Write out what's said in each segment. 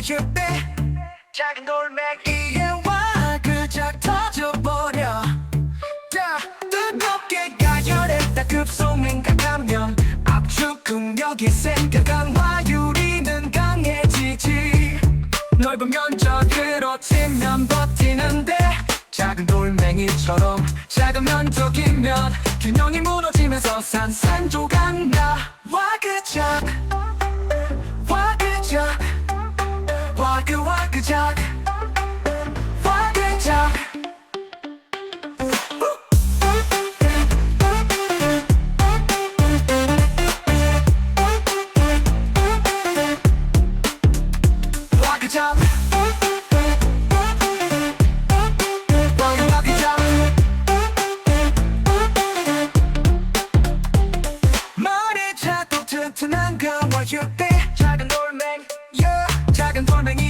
때 작은 돌멩 이에 와. 그작 터져버려. 자, 뜨겁게 가열했다. 급속행 가면 압축 긍력이 센가 강화유리는 강해지지. 넓은 면적으로 치면 버티는데 작은 돌멩이처럼 작은 면적이면 균형이 무너지면서 산산조각 나. 와그작 와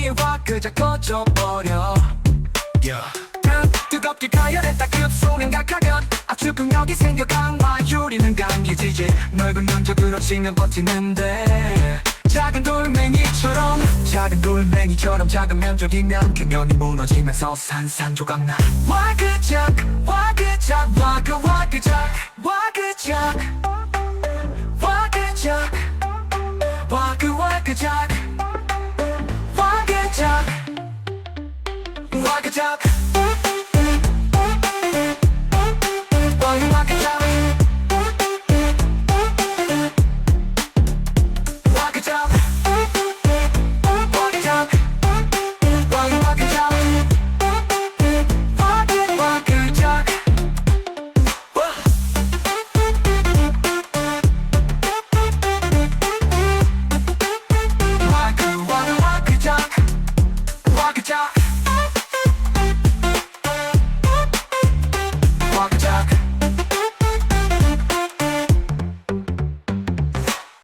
이에 와그작 꺼져버려. Yeah. 뜨, 뜨겁게 가열했다 급속행 각하면 압축 긍력이 생겨 강화유리는 강해지지. 넓은 면적으로 치면 버티는데. 작은 돌멩이처럼 작은 돌멩이처럼 작은 면적이면 균형이 무너지면서 산산조각 나. 와그작 와그작 와그 와그작 와그작. 와그작 와그 와그작 와